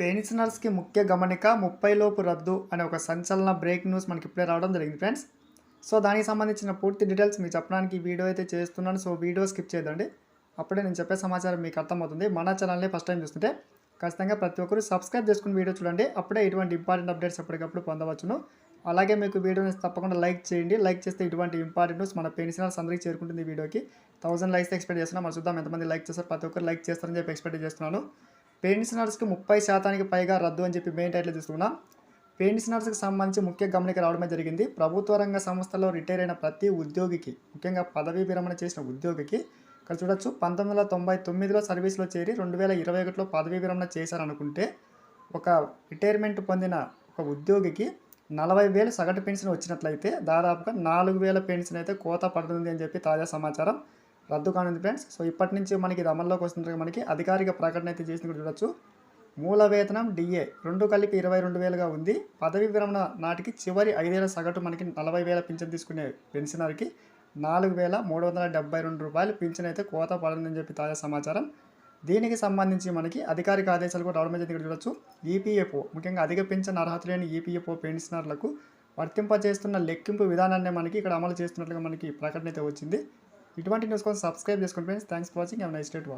పెన్షనర్స్కి ముఖ్య గమనిక ముప్పై లోపు రద్దు అనే ఒక సంచలన బ్రేక్ న్యూస్ మనకి ఇప్పుడే రావడం జరిగింది ఫ్రెండ్స్. సో దానికి సంబంధించిన పూర్తి డీటెయిల్స్ మీకు చెప్పడానికి వీడియో అయితే చేస్తున్నాను. సో వీడియో స్కిప్ చేయదండి. అప్పుడే నేను చెప్పే సమాచారం మీకు అర్థమవుతుంది. మన ఛానల్ని ఫస్ట్ టైం చూస్తుంటే ఖచ్చితంగా ప్రతి ఒక్కరు సబ్స్క్రైబ్ చేసుకుని వీడియో చూడండి. అప్పుడే ఇటువంటి ఇంపార్టెంట్ అప్డేట్స్ ఎప్పటికప్పుడు పొందవచ్చును. అలాగే మీకు వీడియోని తప్పకుండా లైక్ చేయండి. లైక్ చేస్తే ఇటువంటి ఇంపార్టెంట్ న్యూస్ మన పెన్షనర్స్ అందరికీ చేరుకుంటుంది వీడియోకి. థౌసండ్ లైక్స్ ఎక్స్పెక్ట్ చేస్తున్నాం. మనం చూద్దాం ఎంతమంది లైక్ చేస్తారు. ప్రతి ఒక్కరు లైక్ చేస్తారని చెప్పి ఎక్స్పెక్ట్ చేస్తున్నాను. పెన్షనర్స్కి ముప్పై శాతానికి పైగా రద్దు అని చెప్పి మెయిన్ టైటిల్ తీసుకున్నాం. పెన్షనర్స్కి సంబంధించి ముఖ్య గమనిక రావడమే జరిగింది. ప్రభుత్వ రంగ సంస్థలో రిటైర్ అయిన ప్రతి ఉద్యోగికి ముఖ్యంగా పదవీ విరమణ చేసిన ఉద్యోగికి ఇక్కడ చూడొచ్చు పంతొమ్మిది వందల తొంభై తొమ్మిదిలో సర్వీస్లో చేరి రెండు వేల ఇరవై ఒకటిలో పదవీ విరమణ చేశారనుకుంటే ఒక రిటైర్మెంట్ పొందిన ఒక ఉద్యోగికి నలభై వేలు సగటు పెన్షన్ వచ్చినట్లయితే దాదాపుగా నాలుగు వేల పెన్షన్ అయితే కోత పడుతుంది అని చెప్పి తాజా సమాచారం. రద్దు కానుంది ఫ్రెండ్స్. సో ఇప్పటి నుంచి మనకి ఇది అమల్లోకి వస్తుంది మనకి అధికారిక ప్రకటన అయితే చేసింది కూడా చూడొచ్చు. మూల వేతనం డిఏ రెండు కలిపి ఇరవై రెండు వేలుగా ఉంది. పదవి విరమణ నాటికి చివరి ఐదేళ్ళ సగటు మనకి నలభై వేల పింఛన్ తీసుకునే పెన్షనర్కి నాలుగు వేల మూడు వందల డెబ్బై రెండు రూపాయలు పింఛన్ అయితే కోత పడిందని చెప్పి తాజా సమాచారం. దీనికి సంబంధించి మనకి అధికారిక ఆదేశాలు కూడా రావడం జరిగింది ఇక్కడ చూడొచ్చు. ఈపీఎఫ్ఓ ముఖ్యంగా అధిక పింఛన్ అర్హత లేని ఈపీఎఫ్ఓ పెన్షనర్లకు వర్తింపజేస్తున్న లెక్కింపు విధానాన్ని మనకి ఇక్కడ అమలు చేస్తున్నట్లుగా మనకి ప్రకటన అయితే వచ్చింది. ఇటువంటి న్యూస్ కోసం సబ్స్క్రైబ్ చేసుకోండి friends thanks for watching have nice day to